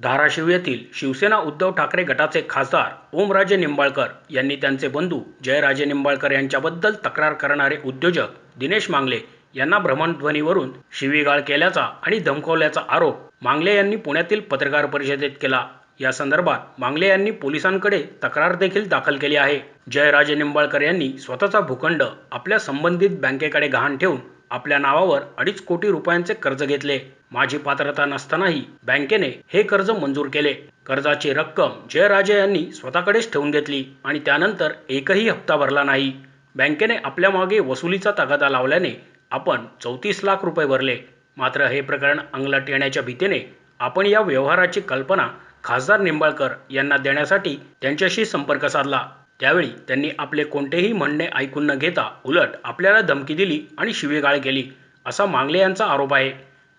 धाराशिव येथील शिवसेना उद्धव ठाकरे गटाचे खासदार ओमराजे निंबाळकर यांनी त्यांचे बंधू जयराजे निंबाळकर यांच्याबद्दल तक्रार करणारे उद्योजक दिनेश मांगले यांना भ्रमणध्वनीवरून शिवीगाळ केल्याचा आणि धमकवल्याचा आरोप मांगले यांनी पुण्यातील पत्रकार परिषदेत केला. या संदर्भात मांगले यांनी पोलिसांकडे तक्रार देखील दाखल केली आहे. जयराजे निंबाळकर यांनी स्वतःचा भूखंड आपल्या संबंधित बँकेकडे गहाण ठेवून आपल्या नावावर अडीच कोटी रुपयांचे कर्ज घेतले. माझी पात्रता नसतानाही बँकेने हे कर्ज मंजूर केले. कर्जाची रक्कम जयराजे यांनी स्वतःकडेच ठेवून घेतली आणि त्यानंतर एकही हप्ता भरला नाही. बँकेने आपल्या मागे वसुलीचा तगादा लावल्याने आपण चौतीस लाख रुपये भरले. मात्र हे प्रकरण अंगलट येण्याच्या भीतीने आपण या व्यवहाराची कल्पना खासदार निंबाळकर यांना देण्यासाठी त्यांच्याशी संपर्क साधला. त्यावेळी त्यांनी आपले कोणतेही म्हणणे ऐकून न घेता उलट आपल्याला धमकी दिली आणि शिवीगाळ केली असा मांगले यांचा आरोप आहे.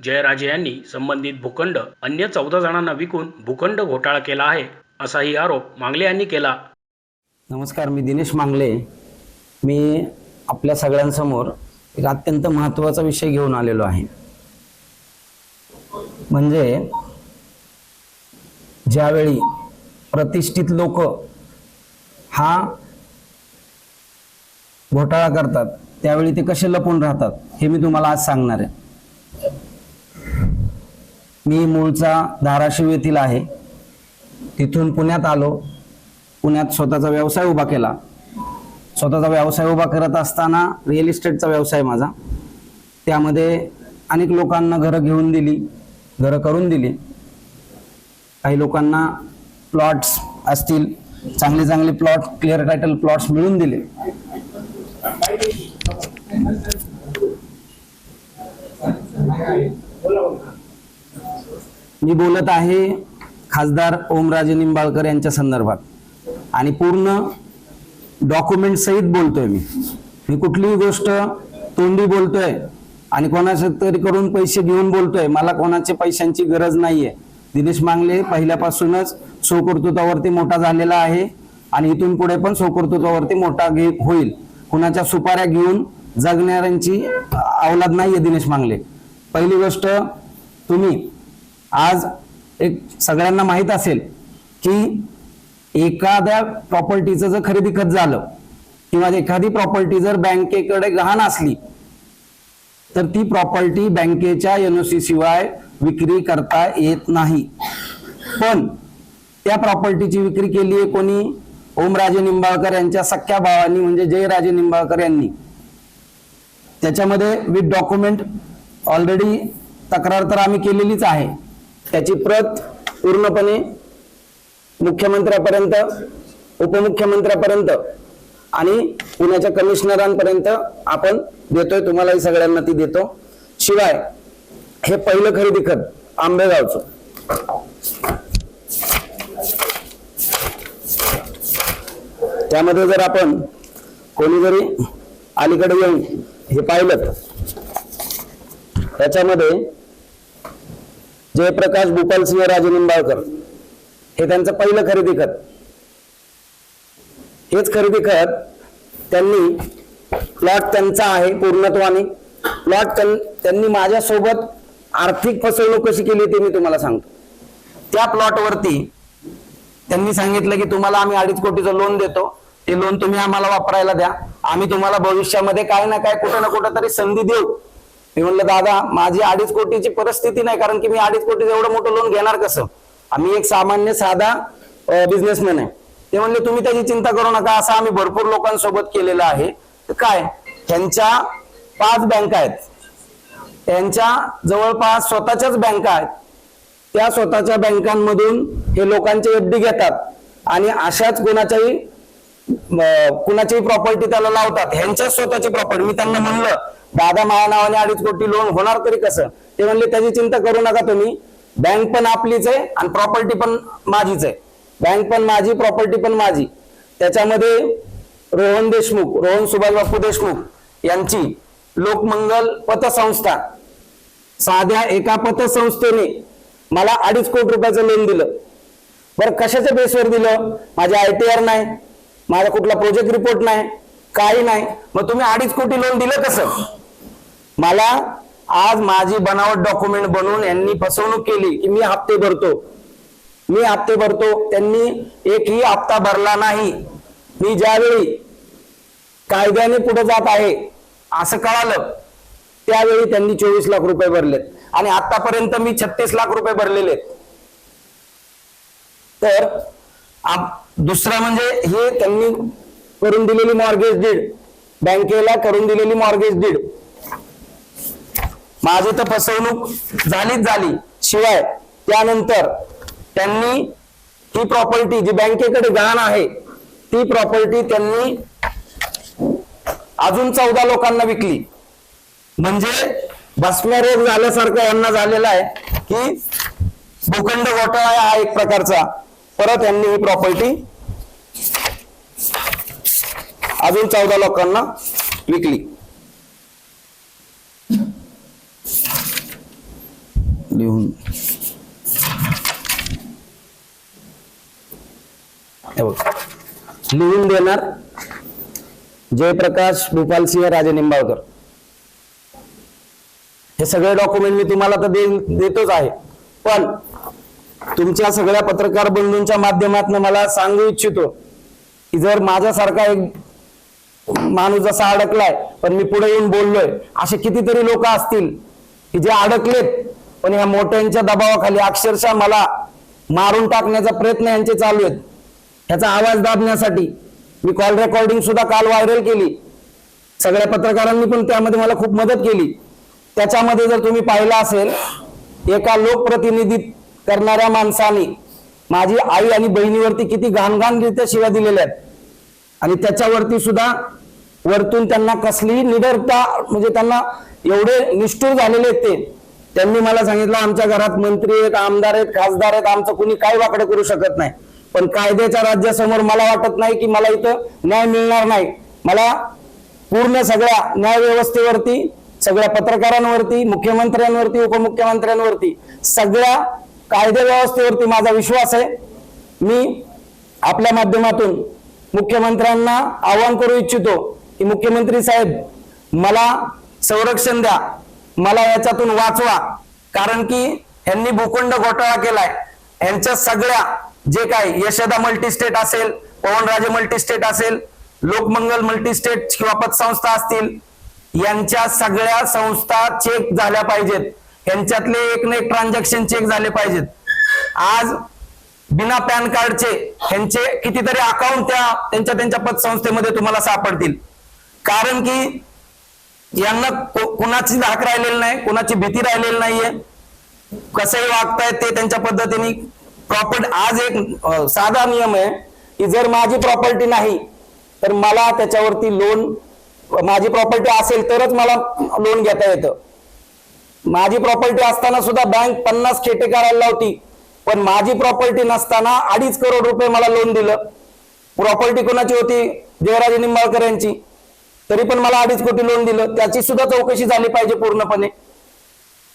जयराजे यांनी संबंधित भूखंड अन्य चौदा जणांना विकून भूखंड घोटाळा केला आहे असाही आरोप मांगले यांनी केला. नमस्कार मी दिनेश मांगले. मी आपल्या सगळ्यांसमोर एक अत्यंत महत्त्वाचा विषय घेऊन आलेलो आहे. म्हणजे ज्यावेळी प्रतिष्ठित लोक हा घोटाळा करतात त्यावेळी ते कसे लपून राहतात हे मी तुम्हाला आज सांगणार आहे. मी मूळचा धाराशिव येथील आहे. तिथून पुण्यात आलो. पुण्यात स्वतःचा व्यवसाय उभा केला. स्वतःचा व्यवसाय उभा करत असताना रिअल इस्टेटचा व्यवसाय माझा. त्यामध्ये अनेक लोकांना घरं घेऊन दिली घरं करून दिली. काही लोकांना प्लॉट्स असतील चांगले चांगले प्लॉट क्लिअर टायटल प्लॉट्स मिळून दिले. मी बोलत आहे खासदार ओमराजे निंबाळकर यांच्या संदर्भात. आणि पूर्ण डॉक्युमेंट सहित बोलतोय मी. मी कुठलीही गोष्ट तोंडी बोलतोय आणि कोणाच्या तरी करून पैसे घेऊन बोलतोय मला कोणाच्या पैशांची गरज नाहीये. दिनेश मांगले पहिल्यापासूनच सौकर्तृत्वावरती मोठा झालेला आहे आणि इथून पुढे पण सौकर्तृत्वावरती मोठा घे होईल. कुणाच्या सुपाऱ्या घेऊन जगणाऱ्यांची अवलाद नाहीये दिनेश मांगले. पहिली गोष्ट तुम्ही आज एक सगळ्यांना माहीत असेल की एखाद्या प्रॉपर्टीचं जर खरेदी खत झालं किंवा एखादी प्रॉपर्टी जर बँकेकडे गहाण असली तर ती प्रॉपर्टी बँकेच्या एनओसी शिवाय विक्री करता येत नाही. पण त्या प्रॉपर्टीची विक्री केली आहे कोणी? ओमराजे निंबाळकर यांच्या सख्या भावांनी म्हणजे जयराजे निंबाळकर यांनी. त्याच्यामध्ये विथ डॉक्युमेंट ऑलरेडी तक्रार तर आम्ही केलेलीच आहे. त्याची प्रत पूर्णपणे मुख्यमंत्र्यापर्यंत उपमुख्यमंत्र्यापर्यंत आणि पुण्याच्या कमिशनरांपर्यंत आपण देतोय तुम्हालाही सगळ्यांना ती देतो. शिवाय हे पहिलं खरेदी खत आंबेगावचं. त्यामध्ये जर आपण कोणी जरी अलीकडे येऊन हे पाहिलं त्याच्यामध्ये जयप्रकाश भूपाल सिंह राजे निंबाळकर. हे त्यांचं पहिलं खरेदी खत. हेच खरेदी खत त्यांनी प्लॉट त्यांचा आहे पूर्णत्वाने. प्लॉट त्यांनी माझ्यासोबत आर्थिक फसवणूक कशी केली ते मी तुम्हाला सांगतो. त्या प्लॉटवरती त्यांनी सांगितलं की तुम्हाला आम्ही अडीच कोटीचं लोन देतो. ते लोन तुम्ही आम्हाला वापरायला द्या. आम्ही तुम्हाला भविष्यामध्ये काय ना काय कुठं ना कुठं तरी संधी देऊ. मी म्हणलं दादा माझी अडीच कोटीची परिस्थिती नाही कारण की मी अडीच कोटीचं एवढं मोठं लोन घेणार कसं? आम्ही एक सामान्य साधा बिझनेसमॅन आहे. ते म्हणले तुम्ही त्याची चिंता करू नका असं आम्ही भरपूर लोकांसोबत केलेलं आहे. तर काय? त्यांच्या पाच बँका आहेत. त्यांच्या जवळपास स्वतःच्याच बँका आहेत. त्या स्वतःच्या बँकांमधून हे लोकांचे एफडी घेतात. आणि अशाच कोणाच्याही कुणाचीही प्रॉपर्टी त्याला लावतात. ह्यांच्याच स्वतःची प्रॉपर्टी मी त्यांना म्हणलं दादा माया नावाने अडीच कोटी लोन होणार तरी कसं? ते म्हणले त्याची चिंता करू नका तुम्ही. बँक पण आपलीच आहे आणि प्रॉपर्टी पण माझीच आहे. बँक पण माझी प्रॉपर्टी पण माझी. त्याच्यामध्ये रोहन देशमुख रोहन सुभाष बापू देशमुख यांची लोकमंगल पतसंस्था साध्या एका पतसंस्थेने मला अडीच कोटी रुपयाचं लोन दिलं. बरं कशाच्या बेसवर दिलं? माझ्या आय टी आर नाही. माझा कुठला प्रोजेक्ट रिपोर्ट नाही. काही नाही. मग तुम्ही अडीच कोटी लोन दिलं कसं? मला आज माझी बनावट डॉक्युमेंट बनवून यांनी फसवणूक केली की मी हप्ते भरतो. मी हप्ते भरतो त्यांनी एकही हप्ता भरला नाही. मी ज्यावेळी कायद्याने पुढे जात आहे असं कळालं त्यावेळी त्यांनी चोवीस लाख रुपये भरलेत. आणि आतापर्यंत मी छत्तीस लाख रुपये भरलेले तर दुसरं म्हणजे हे त्यांनी करून दिलेली मॉर्गेज डीड बँकेला करून दिलेली मॉर्गेज डीड माझी तर फसवणूक झालीच झाली. शिवाय त्यानंतर त्यांनी ही प्रॉपर्टी जी बँकेकडे गहाण आहे ती प्रॉपर्टी त्यांनी अजून चौदा लोकांना विकली. म्हणजे भस्मरोग झाल्यासारखं यांना झालेला आहे की भूखंड घोटाळा हा एक प्रकारचा. परत यांनी ही प्रॉपर्टी अजून चौदा लोकांना विकली. लिहून. लिहून देणार जयप्रकाश भूपालसिंह राजे निंबाळकर. हे सगळे डॉक्युमेंट मी तुम्हाला तर दे- देतोच आहे. पण तुमच्या सगळ्या पत्रकार बंधूंच्या माध्यमातून मला सांगू इच्छितो की जर माझ्यासारखा एक माणूस जसा अडकलाय पण मी पुढे येऊन बोललोय. असे कितीतरी लोक असतील की जे अडकलेत पण ह्या मोठ्यांच्या दबावाखाली अक्षरशः मला मारून टाकण्याचा प्रयत्न यांचे चालू आहेत. ह्याचा आवाज दाबण्यासाठी मी कॉल रेकॉर्डिंग सुद्धा काल व्हायरल केली. सगळ्या पत्रकारांनी पण त्यामध्ये मला खूप मदत केली. त्याच्यामध्ये जर तुम्ही पाहिलं असेल एका लोकप्रतिनिधी करणाऱ्या माणसाने माझी आई आणि बहिणीवरती किती घाणघाणरित्या शिव्या दिलेल्या आहेत. आणि त्याच्यावरती सुद्धा वरतून त्यांना कसली निडरता म्हणजे त्यांना एवढे निष्ठूर झालेले आहेत ते. त्यांनी मला सांगितलं आमच्या घरात मंत्री आहेत आमदार आहेत खासदार आहेत आमचं कुणी काय वाकडे करू शकत नाही. पण कायद्याच्या राज्यासमोर मला वाटत नाही की मला इथं न्याय मिळणार नाही. मला पूर्ण सगळ्या न्याय व्यवस्थेवरती सगळ्या पत्रकारांवरती मुख्यमंत्र्यांवरती उपमुख्यमंत्र्यांवरती सगळ्या कायदे व्यवस्थेवरती माझा विश्वास आहे. मी आपल्या माध्यमातून मुख्यमंत्र्यांना आवाहन करू इच्छितो की मुख्यमंत्री साहेब मला संरक्षण द्या. मला याच्यातून वाचवा. कारण की ह्यांनी भूखंड घोटाळा केलाय. यांच्या सगळ्या जे काय यशदा मल्टीस्टेट असेल पवनराजे मल्टीस्टेट असेल लोकमंगल मल्टीस्टेट किंवा पतसंस्था असतील यांच्या सगळ्या संस्था चेक झाल्या पाहिजेत. यांच्यातले एक ना एक ट्रान्झॅक्शन चेक झाले पाहिजेत. आज बिना पॅन कार्डचे ह्यांचे कितीतरी अकाउंट त्या त्यांच्या त्यांच्या पतसंस्थेमध्ये तुम्हाला सापडतील. कारण की यांना कुणाची धाक राहिलेली नाही कुणाची भीती राहिलेली नाहीये. कसंही वागतायत ते त्यांच्या पद्धतीने. प्रॉपर्टी आज एक साधा नियम आहे की जर माझी प्रॉपर्टी नाही तर मला त्याच्यावरती लोन माझी प्रॉपर्टी असेल तरच मला लोन घेता येतं. माझी प्रॉपर्टी असताना सुद्धा बँक पन्नास खेटे करायला लावती. पण माझी प्रॉपर्टी नसताना अडीच करोड रुपये मला लोन दिलं. प्रॉपर्टी कोणाची होती? जयराजे निंबाळकर यांची. तरी पण मला अडीच कोटी लोन दिलं. त्याची सुद्धा चौकशी झाली पाहिजे पूर्णपणे.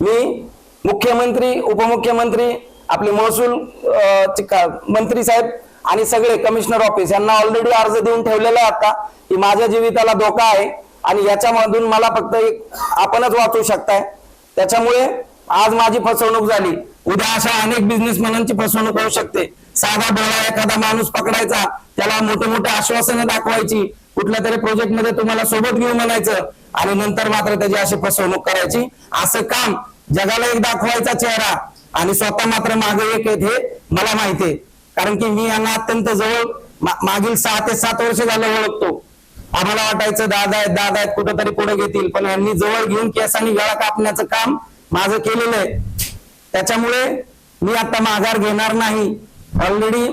मी मुख्यमंत्री उपमुख्यमंत्री आपले महसूल का- मंत्री साहेब आणि सगळे कमिशनर ऑफिस यांना ऑलरेडी अर्ज देऊन ठेवलेला आहे आता. की माझ्या जीविताला धोका आहे आणि याच्यामधून मला फक्त एक आपणच वाचू शकताय. त्याच्यामुळे आज माझी फसवणूक झाली. उद्या अशा अनेक बिझनेसमॅनांची फसवणूक होऊ शकते. साधा डोळा एखादा माणूस पकडायचा त्याला मोठे मोठे आश्वासनं दाखवायची कुठल्या तरी प्रोजेक्टमध्ये तुम्हाला सोबत घेऊन म्हणायचं आणि नंतर मात्र त्याची अशी फसवणूक करायची. असं काम जगाला एक दाखवायचा चेहरा आणि स्वतः मात्र मागे एक आहेत हे मला माहितीये कारण की मी यांना अत्यंत जवळ मागील सहा ते सात वर्ष झालं ओळखतो. आम्हाला वाटायचं दादा आहेत दादा आहेत कुठंतरी पुढे घेतील. पण यांनी जवळ घेऊन केसांनी गळा कापण्याचं काम माझं केलेलं आहे. त्याच्यामुळे मी आता माघार घेणार नाही. ऑलरेडी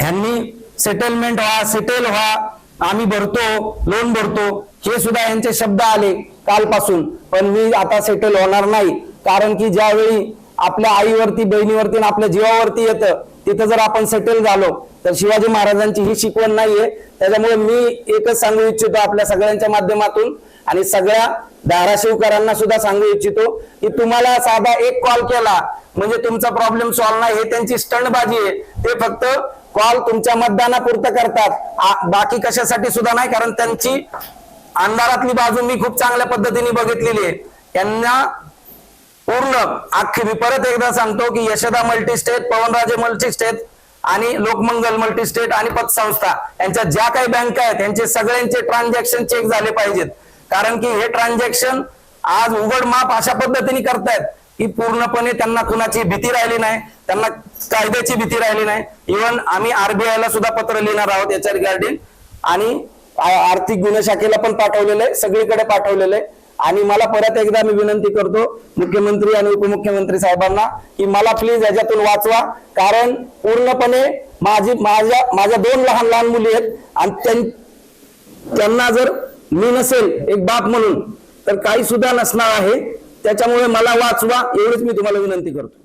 ह्यांनी सेटलमेंट व्हा सेटल व्हा. आम्ही भरतो लोन भरतो. हे सुद्धा यांचे शब्द आले कालपासून. पण मी आता सेटल होणार नाही. कारण की ज्यावेळी आपल्या आईवरती बहिणीवरती आणि आपल्या जीवावरती येतं तिथं जर आपण सेटल झालो तर शिवाजी महाराजांची ही शिकवण नाहीये. त्याच्यामुळे मी एकच सांगू इच्छितो आपल्या सगळ्यांच्या माध्यमातून आणि सगळ्या धाराशिवकरांना सुद्धा सांगू इच्छितो की तुम्हाला साधा एक कॉल केला म्हणजे तुमचा प्रॉब्लेम सॉल्व्ह नाही हे त्यांची स्टंटबाजी आहे. ते फक्त कॉल तुमच्या मतदानापुरतं करतात. बाकी कशासाठी सुद्धा नाही कारण त्यांची अंधारातली बाजू मी खूप चांगल्या पद्धतीने बघितलेली आहे. त्यांना पूर्ण अख्खी मी परत एकदा सांगतो की Yashada multi state Pavanraje multi state आणि लोकमंगल मल्टी स्टेट आणि पतसंस्था यांच्या ज्या काही बँका आहेत यांचे सगळ्यांचे ट्रान्झॅक्शन चेक झाले पाहिजेत. कारण की हे ट्रान्झॅक्शन आज उघड माप अशा पद्धतीने करतायत की पूर्णपणे त्यांना कुणाची भीती राहिली नाही त्यांना कायद्याची भीती राहिली नाही. इव्हन आम्ही आरबीआय ला सुद्धा पत्र लिहिणार आहोत याच्या रिगार्डिंग आणि आर्थिक गुन्हे शाखेला पण पाठवलेलं आहे सगळीकडे पाठवलेलं. आहे आणि मला परत एकदा मी विनंती करतो मुख्यमंत्री आणि उपमुख्यमंत्री साहेबांना की मला प्लीज याच्यातून वाचवा. कारण पूर्णपणे माझी माझ्या माझ्या दोन लहान लहान मुली आहेत आणि त्यां- त्यांना जर मी नसेल एक बाप म्हणून तर काही सुद्धा नसणार आहे. त्याच्यामुळे मला वाचवा एवढीच मी तुम्हाला विनंती करतो.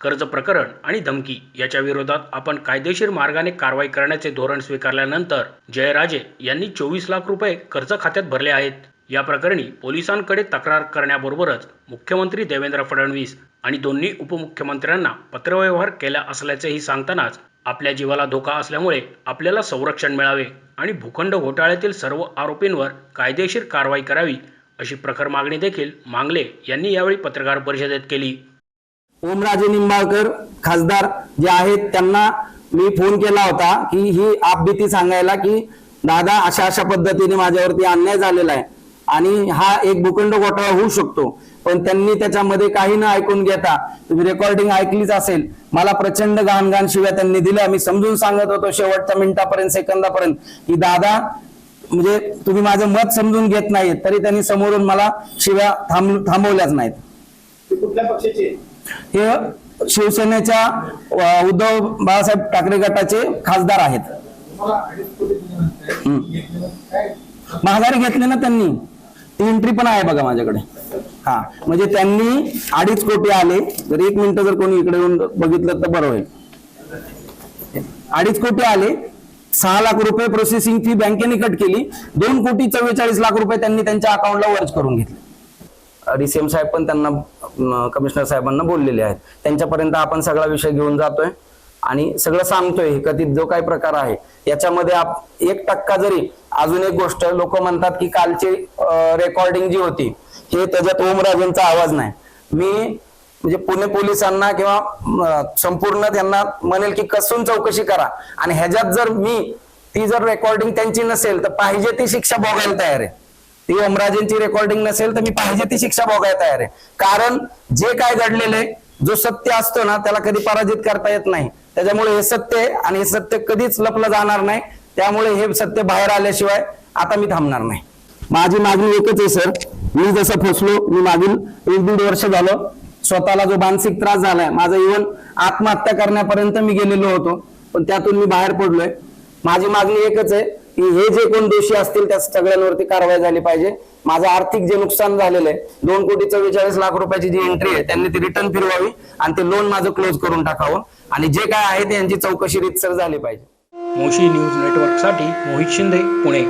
कर्ज प्रकरण आणि धमकी याच्या विरोधात आपण कायदेशीर मार्गाने कारवाई करण्याचे धोरण स्वीकारल्यानंतर जयराजे यांनी चोवीस लाख रुपये कर्ज खात्यात भरले आहेत. या प्रकरणी पोलिसांकडे तक्रार करण्याबरोबरच मुख्यमंत्री देवेंद्र फडणवीस आणि दोन्ही उपमुख्यमंत्र्यांना पत्रव्यवहार केला असल्याचेही सांगतानाच आपल्या जीवाला धोका असल्यामुळे आपल्याला संरक्षण मिळावे आणि भूखंड घोटाळ्यातील सर्व आरोपींवर कायदेशीर कारवाई करावी अशी प्रखर मागणी देखील मांगले यांनी यावेळी पत्रकार परिषदेत केली. ओमराजे निंबाळकर खासदार जे आहेत त्यांना मी फोन केला होता की ही आपबीती सांगायला की दादा अशा अशा पद्धतीने माझ्यावरती अन्याय झालेला आहे आणि हा एक भूखंड घोटाळा होऊ शकतो. पण त्यांनी त्याच्यामध्ये काही न ऐकून घेता तुम्ही रेकॉर्डिंग ऐकलीच असेल. मला प्रचंड घाण शिव्या त्यांनी दिल्या. मी समजून सांगत होतो शेवटच्या मिनिटापर्यंत सेकंदापर्यंत की दादा म्हणजे तुम्ही माझं मत समजून घेत नाहीत तरी त्यांनी समोरून मला शिव्या थांब थांबवल्याच नाहीत. कुठल्या पक्षाचे? हे शिवसेनेच्या उद्धव बाळासाहेब ठाकरे गटाचे खासदार आहेत. तुम्हाला घेतली माघारी ना त्यांनी. ती एंट्री पण आहे बघा माझ्याकडे. हा म्हणजे त्यांनी अडीच कोटी आले. जर एक मिनिट जर कोणी इकडे येऊन बघितलं तर बरं होईल. अडीच कोटी आले. सहा लाख रुपये प्रोसेसिंग फी बँकेने कट केली. दोन कोटी चव्वेचाळीस लाख रुपये त्यांनी त्यांच्या अकाउंटला वर्ज करून घेतले. डीसीएम साहेब पण त्यांना कमिशनर साहेबांना बोललेले आहेत. त्यांच्यापर्यंत आपण सगळा विषय घेऊन जातोय आणि सगळं सांगतोय हे कथित जो काही प्रकार आहे. याच्यामध्ये आप- एक टक्का जरी अजून एक गोष्ट लोक म्हणतात की कालची रेकॉर्डिंग जी होती हे त्याच्यात ओमराजेंचा आवाज नाही. मी म्हणजे पुणे पोलिसांना किंवा संपूर्ण त्यांना म्हणेल की कसून चौकशी करा. आणि ह्याच्यात जर मी ती जर रेकॉर्डिंग त्यांची नसेल तर पाहिजे ती शिक्षा भोगायला तयार आहे. ती ओमराजेंची रेकॉर्डिंग नसेल तर मी पाहिजे ती शिक्षा भोगायला तयार आहे. कारण जे काय घडलेलं आहे जो सत्य असतो ना त्याला कधी पराजित करता येत नाही. त्याच्यामुळे हे सत्य आहे आणि हे सत्य कधीच लपलं जाणार नाही. त्यामुळे हे सत्य बाहेर आल्याशिवाय आता मी थांबणार नाही. माझी मागणी एकच आहे सर. मी जसं फसलो मी मागील एक दीड वर्ष झालं. स्वतःला जो मानसिक त्रास झालाय माझा इव्हन आत्महत्या करण्यापर्यंत मी गेलेलो होतो. पण त्यातून मी बाहेर पडलोय. माझी मागणी एकच आहे की हे जे कोण दोषी असतील त्या सगळ्यांवरती कारवाई झाली पाहिजे. माझं आर्थिक जे नुकसान झालेलं आहे दोन कोटी चव्वेचाळीस लाख रुपयाची जी एंट्री आहे त्यांनी ती रिटर्न फिरवावी आणि ते लोन माझं क्लोज करून टाकावं. आणि जे काय आहे ते यांची चौकशी रितसर झाली पाहिजे. मोशी न्यूज नेटवर्कसाठी मोहित शिंदे पुणे.